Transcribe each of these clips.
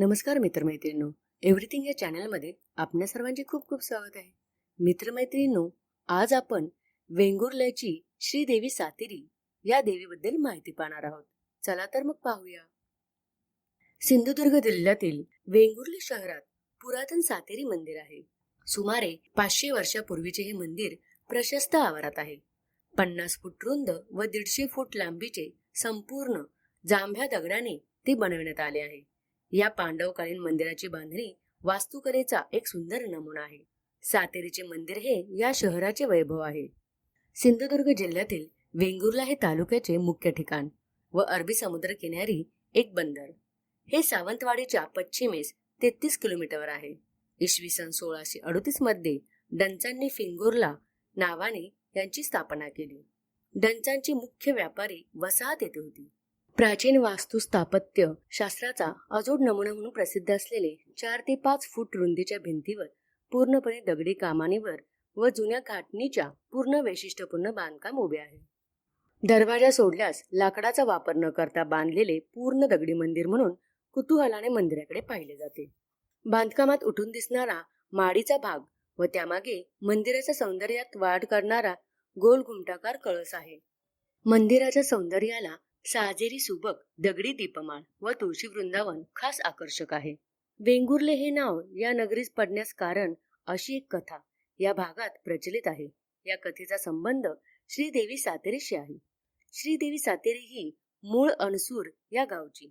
नमस्कार मित्रमैत्रिणींनो. एव्हरीथिंग या चॅनलमध्ये आपल्या सर्वांचे खूप खूप स्वागत आहे. मित्रमैत्रिणींनो आज आपण वेंगुर्ल्याची श्रीदेवी सातेरी या देवीबद्दल माहिती पाहणार आहोत. चला तर मग पाहूया. सिंधुदुर्ग जिल्ह्यातील वेंगुर्ले शहरात पुरातन सातेरी मंदिर आहे. सुमारे पाचशे वर्षापूर्वीचे हे मंदिर प्रशस्त आवारात आहे. पन्नास फूट रुंद व दीडशे फूट लांबीचे संपूर्ण जांभ्या दगडाने ते बनवण्यात आले आहे. या पांडवकालीन मंदिराची बांधणी वास्तुकलेचा एक सुंदर नमुना आहे. सातेरीचे मंदिर हे या शहराचे वैभव आहे. सिंधुदुर्ग जिल्ह्यातील वेंगुर्ला हे तालुक्याचे मुख्य ठिकाण व अरबी समुद्र किनारी एक बंदर. हे सावंतवाडीच्या पश्चिमेस तेहतीस किलोमीटरवर आहे. इसवी सन सोळाशे अडतीसमध्ये डंचांनी फिंगुर्ला नावाने यांची स्थापना केली. डंचांची मुख्य व्यापारी वसाहत येथे होती. प्राचीन वास्तू स्थापत्य शास्त्राचा अजोड नमुना म्हणून प्रसिद्ध असलेले चार ते पाच फूट रुंदीच्या भिंतीवर पूर्णपणे दगडी कामानीवर व जुन्या घाटणीच्या पूर्ण वैशिष्ट्यपूर्ण बांधकाम उभे आहे. दरवाजा सोडल्यास लाकडाचा वापर न करता बांधलेले पूर्ण दगडी मंदिर म्हणून कुतूहलाने मंदिराकडे पाहिले जाते. बांधकामात उठून दिसणारा माडीचा भाग व त्यामागे मंदिराच्या सौंदर्यात वाढ करणारा गोल घुमटाकार कळस आहे. मंदिराच्या सौंदर्याला साजेरी सुबक दगडी दीपमाळ व तुळशी वृंदावन खास आकर्षक आहे. वेंगुर्ले हे नाव या नगरीस पडण्यास कारण अशी एक कथा या भागात प्रचलित आहे. या कथेचा संबंध श्रीदेवी सातेरीशी आहे. श्रीदेवी सातेरी ही मूळ अणसूर या गावची.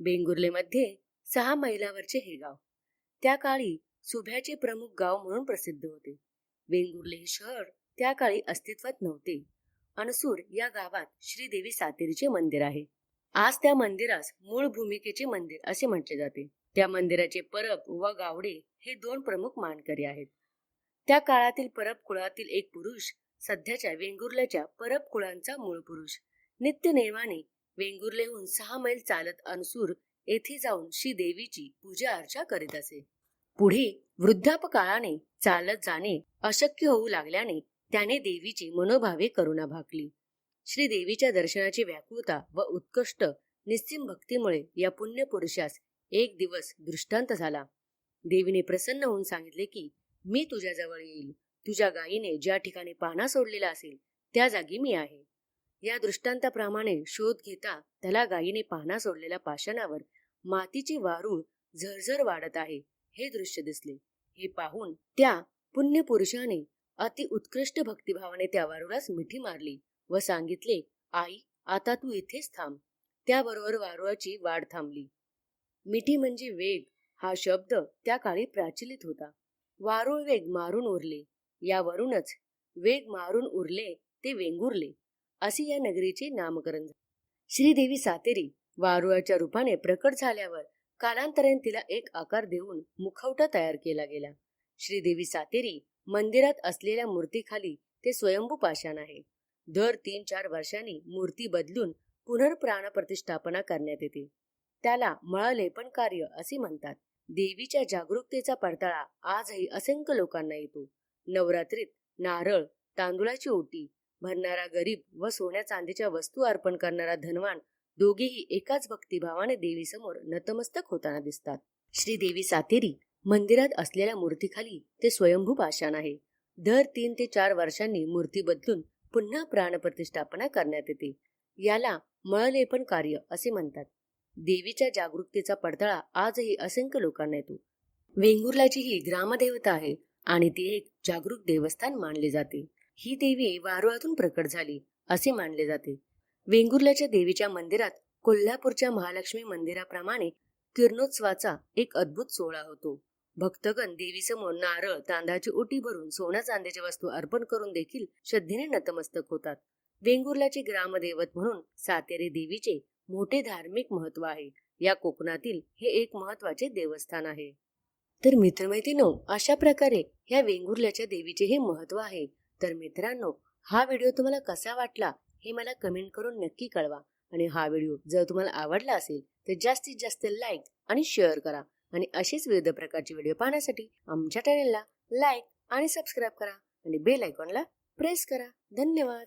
बेंगुर्लेमध्ये सहा मैलावरचे हे गाव. त्या काळी सुभ्याचे प्रमुख गाव म्हणून प्रसिद्ध होते. वेंगुर्ले हे शहर त्या काळी अस्तित्वात नव्हते. अनसूर या गावात श्रीदेवी सातेरीचे मंदिर आहे. आज त्या मंदिरास मूळ भूमिकेचे मंदिर असे म्हटले जाते. त्या मंदिराचे परब व गावडे हे दोन प्रमुख मानकरी आहेत. त्या काळातील परब कुळातील एक पुरुष सध्याच्या वेंगुर्ल्याच्या परब कुळांचा मूळ पुरुष. नित्य नेमाने वेंगुर्लेहून सहा मैल चालत अनसूर येथे जाऊन श्री देवीची पूजा अर्चा करीत असे. पुढे वृद्धापकाळाने चालत जाणे अशक्य होऊ लागल्याने त्याने देवीची मनोभावे करुणा भागली. श्री देवीच्या दर्शनाची व्याकुळता व उत्कृष्ट निस्सिम भक्तीमुळे या पुण्य पुरुषास एक दिवस दृष्टांत झाला. देवीने प्रसन्न होऊन सांगितले की मी तुझ्याजवळ येईल. तुझ्या गायीने ज्या ठिकाणी पाना सोडलेला असेल त्या जागी मी आहे. या दृष्टांताप्रमाणे शोध घेता त्याला गायीने पाना सोडलेल्या पाषाणावर मातीची वारूळ झरझर वाढत आहे हे दृश्य दिसले. हे पाहून त्या पुण्य पुरुषाने अति उत्कृष्ट भक्तिभावाने त्या वारुळास मिठी मारली व सांगितले आई आता तू इथेच थांब. त्याबरोबर वारुळाची वाढ थांबली. मिठी म्हणजे वेग हा शब्द त्या काळी प्रचलित होता. वारुळ वेग मारून उरले. यावरूनच वेग मारून उरले ते वेंगुरले. असे या नगरीचे नामकरण श्रीदेवी सातेरी वारुळाच्या रूपाने प्रकट झाल्यावर कालांतराने तिला एक आकार देऊन मुखवटा तयार केला गेला. श्रीदेवी सातेरी मंदिरात असलेल्या मूर्तीखाली ते स्वयंभू पाषाण आहे. दर तीन चार वर्षांनी मूर्ती बदलून पुनर्प्राण प्रतिष्ठापना करण्यात येते. त्याला मळलेपण कार्य असे म्हणतात. देवीच्या जागरूकतेचा पडताळा आजही असंख्य लोकांना येतो. नवरात्रीत नारळ तांदुळाची ओटी भरणारा गरीब व सोन्या चांदीच्या वस्तू अर्पण करणारा धनवान दोघेही एकाच भक्तिभावाने देवीसमोर नतमस्तक होताना दिसतात. श्री देवी सातेरी मंदिरात असलेल्या मूर्तीखाली ते स्वयंभू पाषाण आहे. दर तीन ते चार वर्षांनी मूर्ती बदलून पुन्हा प्राणप्रतिष्ठापना करण्यात येते. याला मळलेपण कार्य असे म्हणतात. देवीच्या जागरूकतेचा पडताळा आजही असंख्य लोकांना येतो. वेंगुर्लाची ही ग्रामदेवता आहे आणि ती एक जागरूक देवस्थान मानले जाते. ही देवी वारुळातून प्रकट झाली असे मानले जाते. वेंगुर्ल्याच्या देवीच्या मंदिरात कोल्हापूरच्या महालक्ष्मी मंदिराप्रमाणे किरणोत्सवाचा एक अद्भुत सोहळा होतो. भक्तगण देवीसमोर नारळ तांदळाची ओटी भरून सोन्या चांदीच्या वस्तू अर्पण करून देखील श्रद्धेने नतमस्तक होतात. वेंगुर्ल्याचे ग्रामदैवत म्हणून सातेरी देवीचे मोठे धार्मिक महत्त्व आहे. या कोकणातील हे एक महत्त्वाचे देवस्थान आहे. तर मित्रमैत्रिणो अशा प्रकारे ह्या वेंगुर्ल्याच्या देवीचे हे महत्त्व आहे. तर मित्रांनो हा व्हिडिओ तुम्हाला कसा वाटला हे मला कमेंट करून नक्की कळवा. आणि हा व्हिडिओ जर तुम्हाला आवडला असेल तर जास्तीत जास्त लाईक आणि शेअर करा. आणि असेच विविध प्रकारचे व्हिडिओ पाहण्यासाठी आमच्या चॅनेलला लाईक आणि सबस्क्राईब करा. आणि बेल आयकॉनला प्रेस करा. धन्यवाद!